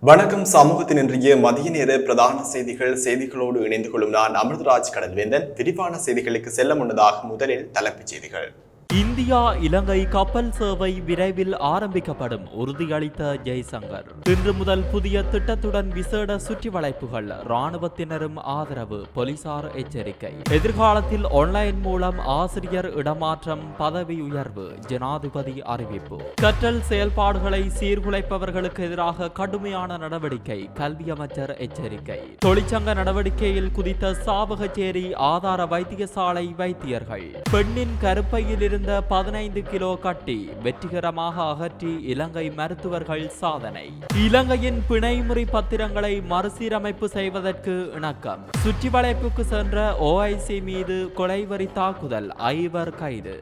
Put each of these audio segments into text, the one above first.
வணக்கம். சமூகத்தின் இன்றைய மதிய நேர பிரதான செய்திகள் செய்திகளோடு இணைந்து கொள்ளும் நான் அமிர்தராஜ் கடல்வேந்தன். விரிவான செய்திகளுக்கு செல்ல முன்னதாக முதலில் தலைப்புச் செய்திகள். இந்தியா இலங்கை கப்பல் சேவை விரைவில் ஆரம்பிக்கப்படும். உறுதியளித்த ஜெய்சங்கர். இன்று முதல் புதிய திட்டத்துடன் விசேட சுற்றி வளைப்புகள் ராணுவத்தினரும் ஆதரவு போலீசார் எச்சரிக்கை. எதிர்காலத்தில் ஆன்லைன் மூலம் ஆசிரியர் இடமாற்றம் பதவி உயர்வு ஜனாதிபதி அறிவிப்பு. கற்றல் செயல்பாடுகளை சீர்குலைப்பவர்களுக்கு எதிராக கடுமையான நடவடிக்கை கல்வி அமைச்சர் எச்சரிக்கை. தொழிற்சங்க நடவடிக்கையில் குதித்த சாவகச்சேரி ஆதார வைத்தியசாலை வைத்தியர்கள். பெண்ணின் கருப்பையில் இருந்த பதினைந்து கிலோ கட்டி வெற்றிகரமாக அகற்றி இலங்கை மருத்துவர்கள் சாதனை. இலங்கையின் பிணைமுறை பத்திரங்களை மறுசீரமைப்பு செய்வதற்கு இணக்கம். சுற்றி வளைப்புக்கு சென்ற ஓஐசி மீது கொலைவரி தாக்குதல் ஐவர் கைது.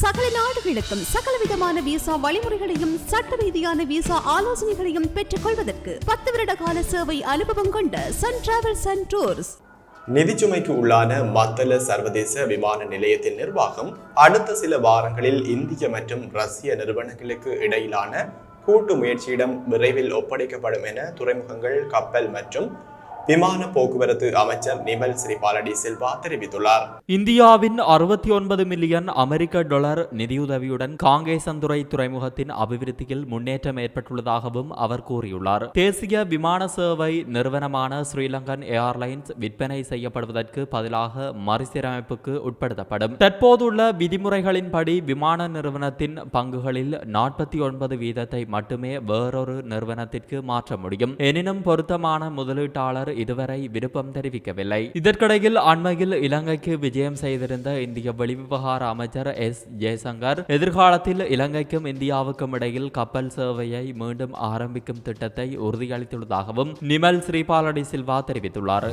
சகல நாடுகளுக்கும் சகல விதமான விசா வழிமுறைகளையும் சட்ட ரீதியான விசா ஆலோசனைகளையும் பெற்றுக் கொள்வதற்கு பத்து வருட கால சேவை அனுபவம் கொண்ட சன் டிராவல்ஸ் அண்ட் டூர்ஸ் நிதிச்சுமைக்கு உள்ளான மத்தள சர்வதேச விமான நிலையத்தின் நிர்வாகம் அடுத்த சில வாரங்களில் இந்திய மற்றும் ரஷ்ய நிறுவனங்களுக்கு இடையிலான கூட்டு முயற்சியிடம் விரைவில் ஒப்படைக்கப்படும் என துறைமுகங்கள் கப்பல் மற்றும் விமான போக்குவரத்து அமைச்சர் நிமல் ஸ்ரீபாலடி செல்வா தெரிவித்துள்ளார். இந்தியாவின் அறுபத்தி ஒன்பது மில்லியன் அமெரிக்க டாலர் நிதியுதவியுடன் காங்கேசந்துறை துறைமுகத்தின் அபிவிருத்தியில் முன்னேற்றம் ஏற்பட்டுள்ளதாகவும் அவர் கூறியுள்ளார். தேசிய விமான சேவை நிறுவனமான ஸ்ரீலங்கன் ஏர்லைன்ஸ் விற்பனை செய்யப்படுவதற்கு பதிலாக மறுசீரமைப்புக்கு உட்படுத்தப்படும். தற்போதுள்ள விதிமுறைகளின்படி விமான நிறுவனத்தின் பங்குகளில் நாற்பத்தி ஒன்பது வீதத்தை மட்டுமே வேறொரு நிறுவனத்திற்கு மாற்ற முடியும். எனினும் பொருத்தமான முதலீட்டாளர் இதுவரை விருப்பம் தெரிவிக்கவில்லை. இதற்கிடையில் அண்மையில் இலங்கைக்கு விஜயம் செய்திருந்த இந்திய வெளிவிவகார அமைச்சர் எஸ். ஜெய்சங்கர் எதிர்காலத்தில் இலங்கைக்கும் இந்தியாவுக்கும் இடையில் கப்பல் சேவையை மீண்டும் ஆரம்பிக்கும் திட்டத்தை உறுதியளித்துள்ளதாகவும் நிமல் ஸ்ரீபாலடி சில்வா தெரிவித்துள்ளார்.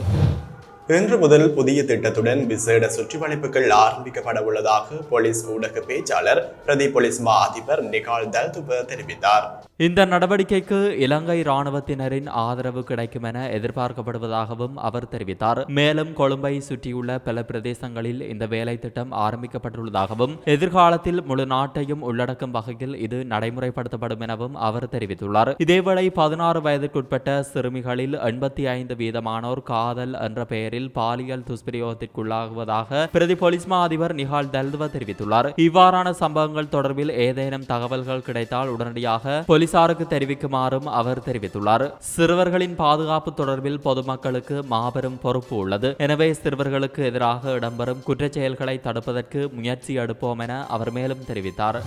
இன்று முதல் புதிய திட்டத்துடன் விசேட சுற்றிவளைப்புகள் ஆரம்பிக்கப்பட உள்ளதாக போலீஸ் ஊடக பேச்சாளர் பிரதி போலீஸ் மா அதிபர் நிகால் தல்துப தெரிவித்தார். இந்த நடவடிக்கைக்கு இலங்கை ராணுவத்தினரின் ஆதரவு கிடைக்கும் என எதிர்பார்க்கப்படுவதாகவும் அவர் தெரிவித்தார். மேலும் கொழும்பை சுற்றியுள்ள பல பிரதேசங்களில் இந்த வேலை திட்டம் ஆரம்பிக்கப்பட்டுள்ளதாகவும் எதிர்காலத்தில் முழு நாட்டையும் உள்ளடக்கும் வகையில் இது நடைமுறைப்படுத்தப்படும் எனவும் அவர் தெரிவித்துள்ளார். இதேவேளை பதினாறு வயதிற்குட்பட்ட சிறுமிகளில் எண்பத்தி ஐந்து வீதமானோர் காதல் என்ற பெயரில் பேரில் பாலியல் துஷ்பிரயோகத்திற்குள்ளாகுவதாக பிரதி போலீஸ் மா அதிபர் நிஹால் தல்துவ தெரிவித்துள்ளார். இவ்வாறான சம்பவங்கள் தொடர்பில் ஏதேனும் தகவல்கள் கிடைத்தால் உடனடியாக போலீசாருக்கு தெரிவிக்குமாறும் அவர் தெரிவித்துள்ளார். சிறுவர்களின் பாதுகாப்பு தொடர்பில் பொதுமக்களுக்கு மாபெரும் பொறுப்பு உள்ளது. எனவே சிறுவர்களுக்கு எதிராக இடம்பெறும் குற்றச் செயல்களை தடுப்பதற்கு முயற்சி எடுப்போம் என அவர் மேலும் தெரிவித்தார்.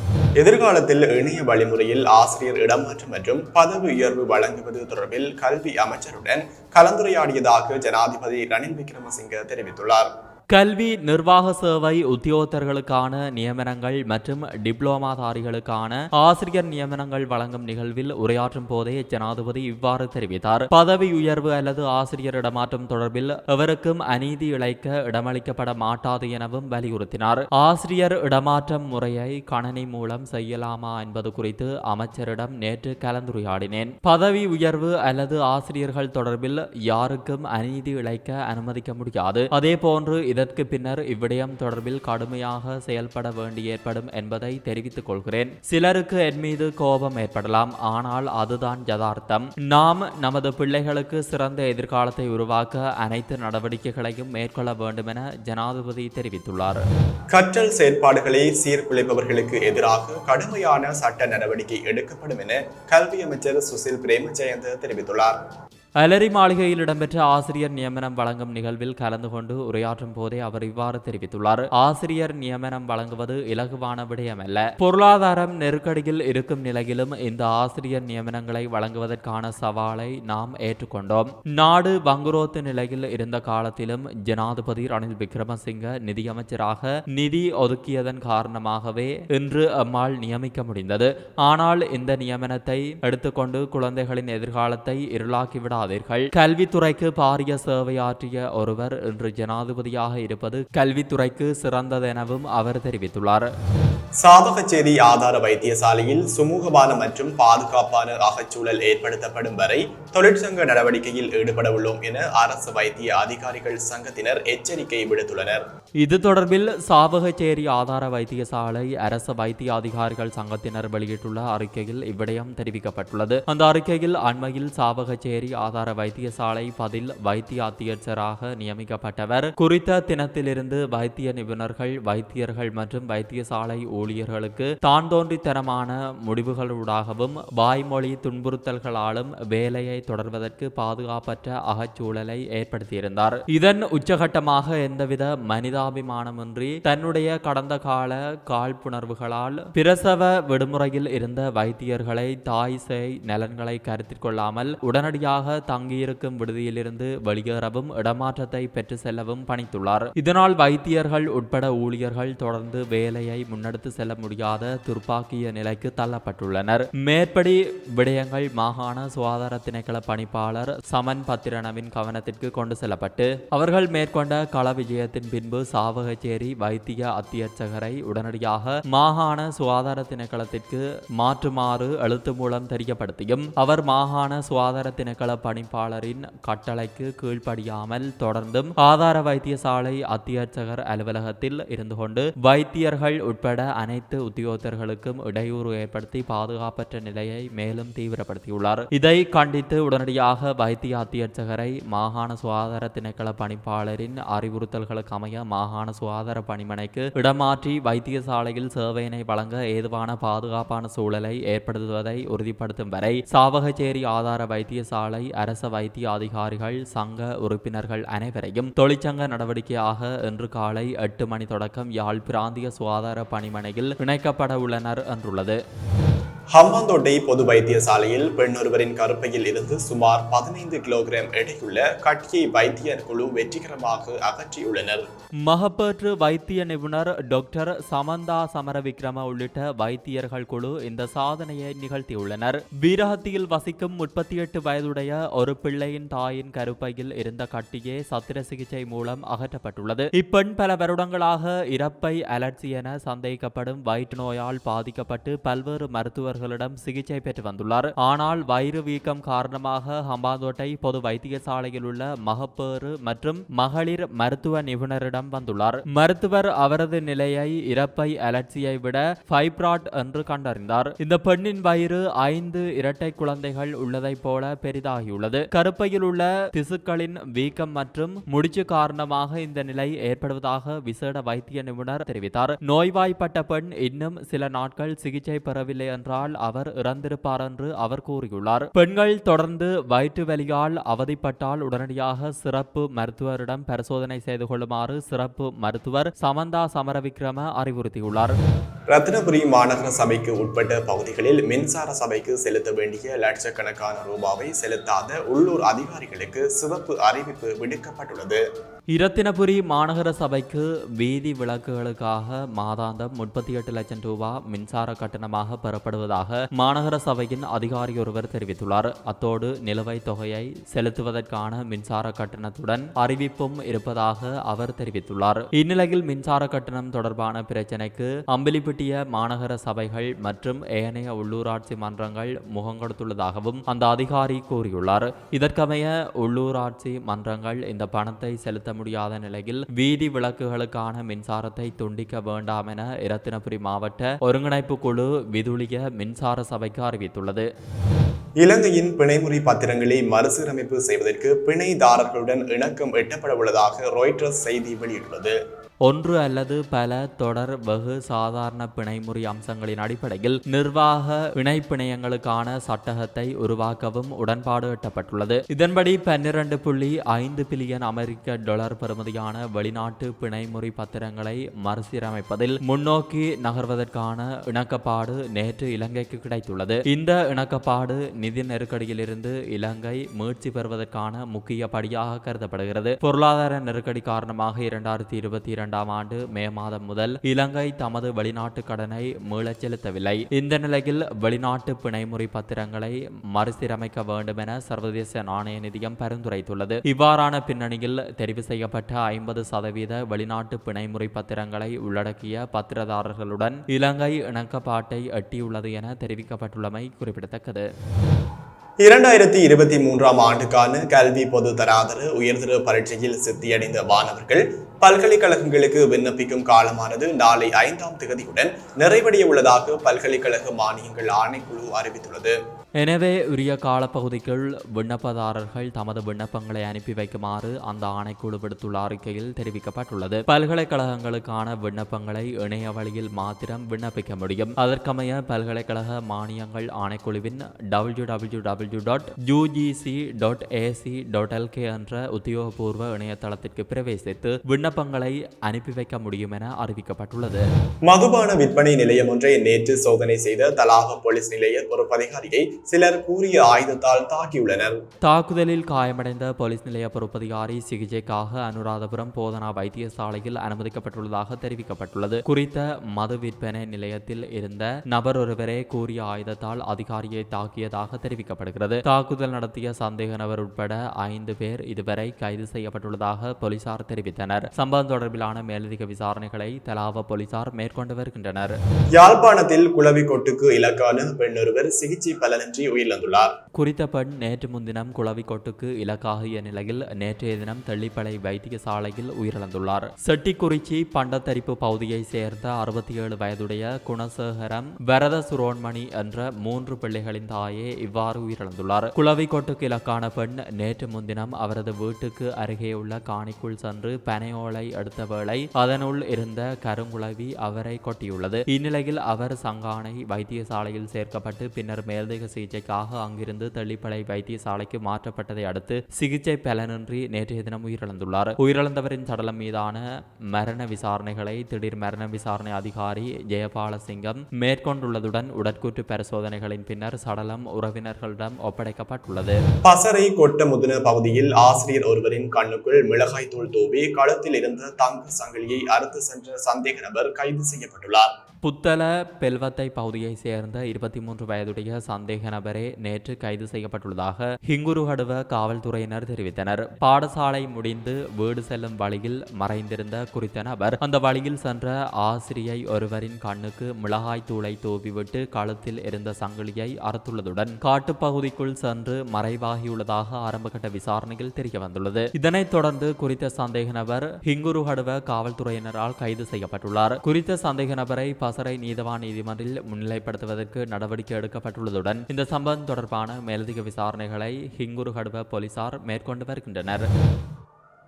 எதிர்காலத்தில் இணைய வழிமுறையில் ஆசிரியர் இடமாற்றம் மற்றும் பதவி உயர்வு வழங்குவது தொடர்பில் கல்வி அமைச்சருடன் கலந்துரையாடியதாக ஜனாதிபதி ரணில் விக்ரமசிங்க தெரிவித்துள்ளார். கல்வி நிர்வாக சேவை உத்தியோகத்தர்களுக்கான நியமனங்கள் மற்றும் டிப்ளோமாதாரிகளுக்கான ஆசிரியர் நியமனங்கள் வழங்கும் நிகழ்வில் உரையாற்றும் போதே ஜனாதிபதி இவ்வாறு தெரிவித்தார். பதவி உயர்வு அல்லது ஆசிரியர் இடமாற்றம் தொடர்பில் எவருக்கும் அநீதி இழைக்க இடமளிக்கப்பட மாட்டாது எனவும் வலியுறுத்தினார். ஆசிரியர் இடமாற்றம் முறையை கணனி மூலம் செய்யலாமா என்பது குறித்து அமைச்சரிடம் நேற்று கலந்துரையாடினேன். பதவி உயர்வு அல்லது ஆசிரியர்கள் தொடர்பில் யாருக்கும் அநீதி இழைக்க அனுமதிக்க முடியாது. அதே போன்று இதற்கு பின்னர் இவ்விடயம் தொடர்பில் கடுமையாக செயல்பட வேண்டி ஏற்படும் என்பதை தெரிவித்துக் கொள்கிறேன். சிலருக்கு என் மீது கோபம் ஏற்படலாம். ஆனால் அதுதான் யதார்த்தம். நாம் நமது பிள்ளைகளுக்கு சிறந்த எதிர்காலத்தை உருவாக்க அனைத்து நடவடிக்கைகளையும் மேற்கொள்ள வேண்டும் என ஜனாதிபதி தெரிவித்துள்ளார். கற்றல் செயல்பாடுகளை சீர்குலைப்பவர்களுக்கு எதிராக கடுமையான சட்ட நடவடிக்கை எடுக்கப்படும் என கல்வி அமைச்சர் சுசில் பிரேமஜெயந்த் தெரிவித்துள்ளார். அலரி மாளிகையில் இடம்பெற்ற ஆசிரியர் நியமனம் வழங்கும் நிகழ்வில் கலந்து கொண்டு உரையாற்றும் போதே அவர் இவ்வாறு தெரிவித்துள்ளார். ஆசிரியர் நியமனம் வழங்குவது இலகுவான விடயமல்ல. பொருளாதாரம் நெருக்கடியில் இருக்கும் நிலையிலும் இந்த ஆசிரியர் நியமனங்களை வழங்குவதற்கான சவாலை நாம் ஏற்றுக்கொண்டோம். நாடு வங்குரோத்து நிலையில் இருந்த காலத்திலும் ஜனாதிபதி ரணில் விக்ரமசிங்க நிதியமைச்சராக நிதி ஒதுக்கியதன் காரணமாகவே இன்று அம்மாள் நியமிக்க முடிந்தது. ஆனால் இந்த நியமனத்தை எடுத்துக்கொண்டு குழந்தைகளின் எதிர்காலத்தை இருளாக்கிவிட விடாதீர்கள் கல்வித்துறைக்கு பாரிய சேவையாற்றிய ஒருவர் இன்று ஜனாதிபதியாக இருப்பது கல்வித்துறைக்கு சிறந்ததெனவும் அவர் தெரிவித்துள்ளார். சாவகச்சேரி ஆதார வைத்தியசாலையில் சுமூகமான மற்றும் பாதுகாப்பான அகச்சூழல் ஏற்படுத்தப்படும் வரை தொழிற்சங்க நடவடிக்கையில் ஈடுபட உள்ளோம் என அரசு வைத்திய அதிகாரிகள் சங்கத்தினர் எச்சரிக்கை விடுத்துள்ளனர். இது தொடர்பில் சாவகச்சேரி ஆதார வைத்தியசாலை அரச வைத்திய அதிகாரிகள் சங்கத்தினர் வெளியிட்டுள்ள அறிக்கையில் இவ்விடயம் தெரிவிக்கப்பட்டுள்ளது. அந்த அறிக்கையில் அண்மையில் சாவகச்சேரி ஆதார வைத்தியசாலை பதில் வைத்திய அத்தியட்சராக நியமிக்கப்பட்டவர். குறித்த தினத்திலிருந்து வைத்திய நிபுணர்கள் வைத்தியர்கள் மற்றும் வைத்தியசாலை ஊழியர்களுக்கு தான் தோன்றித்தனமான முடிவுகளூடாகவும் வாய்மொழி துன்புறுத்தல்களாலும் வேலையை தொடர்வதற்கு பாதுகாப்பற்ற அகச்சூழலை ஏற்படுத்தியிருந்தார். இதன் உச்சகட்டமாக எந்தவித மனிதாபிமானமின்றி தன்னுடைய கடந்த கால காழ்ப்புணர்வுகளால் பிரசவ விடுமுறையில் இருந்த வைத்தியர்களை தாய் சேய் நலன்களை கருத்தில் கொள்ளாமல் உடனடியாக தங்கியிருக்கும் விடுதியிலிருந்து வெளியேறவும் இடமாற்றத்தை பெற்று செல்லவும் பணித்துள்ளார். இதனால் வைத்தியர்கள் உட்பட ஊழியர்கள் தொடர்ந்து வேலையை முன்னெடுத்து செல்ல முடியாத துர்ப்பாக்கிய நிலைக்கு தள்ளப்பட்டுள்ளனர். மேற்படி விடயங்கள் மாகாண சுகாதார திணைக்கள பணிப்பாளர் சமன் பத்திரனவின் கவனத்திற்கு கொண்டு செல்லப்பட்டு அவர்கள் மேற்கொண்ட கள விஜயத்தின் பின்பு சாவகச்சேரி வைத்திய அத்தியட்சகரை உடனடியாக மாகாண சுகாதார திணைக்களத்திற்கு மாற்றுமாறு எழுத்து மூலம் தெரியப்படுத்தியும் அவர் மாகாண சுகாதார திணைக்கள பணிப்பாளரின் கட்டளைக்கு கீழ்ப்படியாமல் தொடர்ந்தும் ஆதார வைத்தியசாலை அத்தியட்சகர் அலுவலகத்தில் இருந்து கொண்டு வைத்தியர்கள் உட்பட அனைத்து உத்தியோகத்தர்களுக்கும் இடையூறு ஏற்படுத்தி பாதுகாப்பற்ற நிலையை மேலும் தீவிரப்படுத்தியுள்ளார். இதை கண்டித்து உடனடியாக வைத்திய அத்தியட்சகரை மாகாண சுகாதார திணைக்கள பணிப்பாளரின் அறிவுறுத்தல்களுக்கு அமைய மாகாண சுகாதார பணிமனைக்கு இடமாற்றி வைத்தியசாலையில் சேவையினை வழங்க ஏதுவான பாதுகாப்பான சூழலை ஏற்படுத்துவதை உறுதிப்படுத்தும் வரை சாவகச்சேரி ஆதார வைத்தியசாலை அரச வைத்திய அதிகாரிகள் சங்க உறுப்பினர்கள் அனைவரையும் தொழிற்சங்க நடவடிக்கையாக இன்று காலை எட்டு மணி தொடக்கம் யாழ் பிராந்திய சுகாதார பணிமனை பணிமனையில் இணைக்கப்பட உள்ளனர் என்றுள்ளது. ஹம்பாந்தோட்டை பொது வைத்தியசாலையில் பெண் ஒருவரின் கருப்பையில் இருந்து சுமார் பதினைந்து கிலோகிராம் எடையுள்ள கட்டியை வைத்திய குழு வெற்றிகரமாக அகற்றியுள்ளனர். மகப்பேற்று வைத்திய நிபுணர் டாக்டர் சமந்தா சமரவிக்ரம உள்ளிட்ட வைத்தியர்கள் குழு இந்த சாதனையை நிகழ்த்தியுள்ளனர். வீரஹத்தியில் வசிக்கும் முப்பத்தி எட்டு வயதுடைய ஒரு பிள்ளையின் தாயின் கருப்பையில் இருந்த கட்டியே சத்திர சிகிச்சை மூலம் அகற்றப்பட்டுள்ளது. இப்பெண் பல வருடங்களாக இறப்பை அலர்ச்சி என சந்தேகிக்கப்படும் வயிற்று நோயால் பாதிக்கப்பட்டு பல்வேறு மருத்துவர்கள் மருத்துவர்களிடம் சிகிச்சை பெற்று வந்துள்ளார். ஆனால் வயிறு வீக்கம் காரணமாக ஹம்பாந்தோட்டை பொது வைத்தியசாலையில் உள்ள மகப்பேறு மற்றும் மகளிர் மருத்துவ நிபுணரிடம் வந்துள்ளார். மருத்துவர் அவரது நிலையை இறப்பை அலர்ச்சியை விட ஃபைப்ராட் என்று கண்டறிந்தார். இந்த பெண்ணின் வயிறு ஐந்து இரட்டை குழந்தைகள் உள்ளதைப் போல பெரிதாகியுள்ளது. கருப்பையில் உள்ள திசுக்களின் வீக்கம் மற்றும் முடிச்சு காரணமாக இந்த நிலை ஏற்படுவதாக விசேட வைத்திய நிபுணர் தெரிவித்தார். நோய்வாய்ப்பட்ட பெண் இன்னும் சில நாட்கள் சிகிச்சை பெறவில்லை என்றால் அவர் இறந்திருப்பார் என்று அவர் கூறியுள்ளார். பெண்கள் தொடர்ந்து வயிற்று வலியால் அவதிப்பட்டால் உடனடியாக சிறப்பு மருத்துவரிடம் பரிசோதனை செய்து கொள்ளுமாறு சிறப்பு மருத்துவர் சமந்தா சமரவிக்ரம அறிவுறுத்தியுள்ளார். ரத்தினபுரி மாநகர சபைக்கு உட்பட்ட பகுதிகளில் மின்சார சபைக்கு செலுத்த வேண்டிய லட்சக்கணக்கான ரூபாவை செலுத்தாத உள்ளூர் அதிகாரிகளுக்கு சிவப்பு அறிவிப்பு விடுக்கப்பட்டுள்ளது. இரத்தினபுரி மாநகர சபைக்கு வீதி விளக்குகளுக்காக மாதாந்தம் முப்பத்தி எட்டு லட்சம் ரூபாய் மின்சார கட்டணமாக பெறப்படுவதாக மாநகர சபையின் அதிகாரி ஒருவர் தெரிவித்துள்ளார். அத்தோடு நிலுவைத் தொகையை செலுத்துவதற்கான மின்சார கட்டணத்துடன் அறிவிப்பும் இருப்பதாக அவர் தெரிவித்துள்ளார். இந்நிலையில் மின்சார கட்டணம் தொடர்பான பிரச்சினைக்கு அம்பிலிப்பிட்டிய மாநகர சபைகள் மற்றும் ஏனைய உள்ளூராட்சி மன்றங்கள் முகம் கொடுத்துள்ளதாகவும் அந்த அதிகாரி கூறியுள்ளார். இதற்கமைய உள்ளூராட்சி மன்றங்கள் இந்த பணத்தை செலுத்த முடியாத நிலையில் வீதி விளக்குகளுக்கான மின்சாரத்தை துண்டிக்க வேண்டாம் என இரத்தினபுரி மாவட்ட ஒருங்கிணைப்பு குழு விதுளிய மின்சார சபைக்கு அறிவித்துள்ளது. இலங்கையின் பிணைமுறை பத்திரங்களை மறுசீரமைப்பு செய்வதற்கு பிணைதாரர்களுடன் இணக்கம் எட்டப்பட உள்ளதாக ராய்ட்டர்ஸ் செய்தி வெளியிட்டுள்ளது. ஒன்று அல்லது பல தொடர் வெகு சாதாரண பிணைமுறை அம்சங்களின் அடிப்படையில் நிர்வாக இணைப்பிணையங்களுக்கான சட்டகத்தை உருவாக்கவும் உடன்பாடு எட்டப்பட்டுள்ளது. இதன்படி பன்னிரண்டு புள்ளி ஐந்து பில்லியன் அமெரிக்க டாலர் பெறுமதியான வெளிநாட்டு பிணைமுறை பத்திரங்களை மறுசீரமைப்பதில் முன்னோக்கி நகர்வதற்கான இணக்கப்பாடு நேற்று இலங்கைக்கு கிடைத்துள்ளது. இந்த இணக்கப்பாடு நிதி நெருக்கடியிலிருந்து இலங்கை மீட்சி பெறுவதற்கான முக்கிய படியாக கருதப்படுகிறது. பொருளாதார நெருக்கடி காரணமாக இரண்டாயிரத்தி இருபத்தி இரண்டு இரண்டாம் ஆண்டு மே மாதம் முதல் இலங்கை தமது வெளிநாட்டு கடனை மீளச் செலுத்தவில்லை. இந்த நிலையில் வெளிநாட்டு பிணைமுறை பத்திரங்களை மறுசீரமைக்க வேண்டும் என சர்வதேச நாணய நிதியம் பரிந்துரைத்துள்ளது. இவ்வாறான பின்னணியில் தெரிவு செய்யப்பட்ட ஐம்பது சதவீத வெளிநாட்டு பிணைமுறை பத்திரங்களை உள்ளடக்கிய பத்திரதாரர்களுடன் இலங்கை இணக்கப்பாட்டை எட்டியுள்ளது என தெரிவிக்கப்பட்டுள்ளமை குறிப்பிடத்தக்கது. இரண்டாயிரத்தி இருபத்தி மூன்றாம் ஆண்டுக்கான கல்வி பொது தராதர உயர்தர பரீட்சையில் சித்தியடைந்த மாணவர்கள் பல்கலைக்கழகங்களுக்கு விண்ணப்பிக்கும் காலமானது நாளை ஐந்தாம் தேதியுடன் நிறைவடைய உள்ளதாக பல்கலைக்கழக மானியங்கள் ஆணைக்குழு அறிவித்துள்ளது. எனவே உரிய காலப்பகுதிக்குள் விண்ணப்பதாரர்கள் தமது விண்ணப்பங்களை அனுப்பி வைக்குமாறு அந்த ஆணைக்குழு விடுத்துள்ள அறிக்கையில் தெரிவிக்கப்பட்டுள்ளது. பல்கலைக்கழகங்களுக்கான விண்ணப்பங்களை இணைய வழியில் மாத்திரம் விண்ணப்பிக்க முடியும். அதற்கமைய பல்கலைக்கழக மானியங்கள் ஆணைக்குழுவின் W W W dot UGC dot AC dot LK என்ற உத்தியோகபூர்வ இணையதளத்திற்கு பிரவேசித்து விண்ணப்பங்களை அனுப்பி வைக்க முடியும் என அறிவிக்கப்பட்டுள்ளது. மதுபான விற்பனை நிலையம் ஒன்றை நேற்று சோதனை செய்த தலாக போலீஸ் நிலைய பொறுப்பதிகாரியை சிலர் கூறிய ஆயுதத்தால் தாக்கியுள்ளனர். தாக்குதலில் காயமடைந்த போலீஸ் நிலைய பொறுப்பதிகாரி சிகிச்சைக்காக அனுராதபுரம் போதனா வைத்தியசாலையில் அனுமதிக்கப்பட்டுள்ளதாக தெரிவிக்கப்பட்டுள்ளது. குறித்த மது விற்பனை நிலையத்தில் இருந்த நபர் ஒருவரே கூறிய ஆயுதத்தால் அதிகாரியை தாக்கியதாக தெரிவிக்கப்படுகிறது. தாக்குதல் நடத்திய சந்தேக நபர் உட்பட ஐந்து பேர் இதுவரை கைது செய்யப்பட்டுள்ளதாக போலீசார் தெரிவித்தனர். சம்பவம் தொடர்பிலான மேலதிக விசாரணைகளை தலாவ போலீசார் மேற்கொண்டு வருகின்றனர். யாழ்ப்பாணத்தில் குளவிக்கொட்டுக்கு இலக்கான பெண்ணொருவர் சிகிச்சை பலனின்றி உயிரிழந்துள்ளார். குறித்த பெண் நேற்று முன்தினம் குளவிக்கோட்டுக்கு இலக்காகிய நிலையில் நேற்றைய தினம் தெள்ளிப்பளை வைத்தியசாலையில் உயிரிழந்துள்ளார். செட்டிக்குறிச்சி பண்டத்தரிப்பு பகுதியை சேர்ந்த அறுபத்தி ஏழு வயதுடைய குணசேகரம் வரத சுரோன்மணி என்ற மூன்று பிள்ளைகளின் தாயே இவ்வாறு உயிரிழந்துள்ளார். குளவிக்கோட்டுக்கு இலக்கான பெண் நேற்று முன்தினம் அவரது வீட்டுக்கு அருகேயுள்ள காணிக்குள் சென்று பனையோலை எடுத்த வேளை அதனுள் இருந்த கருங்குளவி அவரை கொட்டியுள்ளது. இந்நிலையில் அவர் சங்கானை வைத்தியசாலையில் சேர்க்கப்பட்டு பின்னர் மேலதிக சிகிச்சைக்காக அங்கிருந்து தெள்ளிப்பளை வைத்தியசாலைக்கு மாற்றப்பட்டதை அடுத்து சிகிச்சை பலனின்றி நேற்றைய தினம் உயிரிழந்துள்ளார். உயிரிழந்தவரின் சடலம் மீதான மரண விசாரணைகளை திடீர் மரண விசாரணை அதிகாரி ஜெயபாலசிங்கம் மேற்கொண்டுள்ளதுடன் உடற்கூற்று பரிசோதனைகளின் பின்னர் சடலம் உறவினர்களிடம் ஒப்படைக்கப்பட்டுள்ளது. பசறை கொட்டமுதுன பகுதியில் ஆசிரியர் ஒருவரின் கண்ணுக்குள் மிளகாய் தூள் தூவி களத்தில் இருந்த தங்க சங்கிலியை அறுத்து சென்ற சந்தேக நபர் கைது செய்யப்பட்டுள்ளார். புத்தள பெல்வத்தை பகுதியை சேர்ந்த இருபத்தி மூன்று வயதுடைய சந்தேக நபரே நேற்று கைது செய்யப்பட்டுள்ளதாக ஹிங்குருகடுவ காவல்துறையினர் தெரிவித்தனர். பாடசாலை முடிந்து வீடு செல்லும் வழியில் மறைந்திருந்த குறித்த நபர் அந்த வழியில் சென்ற ஆசிரியை ஒருவரின் கண்ணுக்கு மிளகாய் தூளை தூவிவிட்டு கழுத்தில் இருந்த சங்கிலியை அறுத்துள்ளதுடன் காட்டுப்பகுதிக்குள் சென்று மறைவாகியுள்ளதாக ஆரம்பகட்ட விசாரணையில் தெரிய வந்துள்ளது இதனைத் தொடர்ந்து குறித்த சந்தேக நபர் ஹிங்குருகடுவ காவல்துறையினரால் கைது செய்யப்பட்டுள்ளார். குறித்த சந்தேக நபரை பசறை நீதவான் நீதிமன்றில் முன்னிலைப்படுத்துவதற்கு நடவடிக்கை எடுக்கப்பட்டுள்ளதுடன் இந்த சம்பவம் தொடர்பான மேலதிக விசாரணைகளை ஹிங்குருகடுவ போலீசார் மேற்கொண்டு வருகின்றனர்.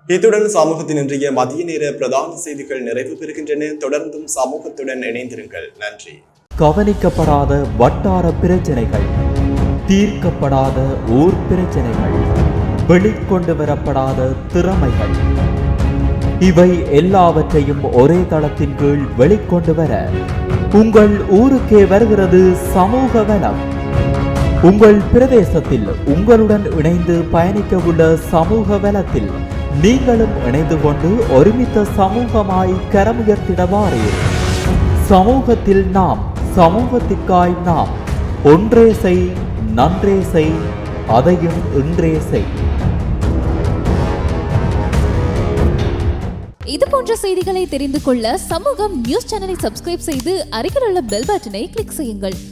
இத்துடன் சமூகத்தின் இன்றைய மதிய நேர பிரதான செய்திகள் நிறைவு பெறுகின்றன. தொடர்ந்தும் சமூகத்துடன் இணைந்திருங்கள். நன்றி. கவனிக்கப்படாத வட்டார பிரச்சனைகள் தீர்க்கப்படாத ஊர் பிரச்சனைகள் வெளிக்கொண்டு வரப்படாத திறமைகள் இவை எல்லாவற்றையும் ஒரே தளத்தின் கீழ் வெளிக்கொண்டு வர உங்கள் ஊருக்கே வருகிறது சமூக வனம் உங்கள் பிரதேசத்தில் உங்களுடன் இணைந்து பயணிக்க உள்ள சமூக வலத்தில் நீங்களும் இணைந்து கொண்டு ஒருமித்த சமூகமாய் கரமுயர்த்திடவாறு. சமூகத்தில் நாம் சமூகத்திற்காய் நாம் ஒன்றே செய் நன்றே செய் அதையும் இன்றே செய். இது போன்ற செய்திகளை தெரிந்து கொள்ள சமூகம் நியூஸ் சேனலை சப்ஸ்கிரைப் செய்து அருகில் உள்ள பெல் பட்டனை கிளிக் செய்யுங்கள்.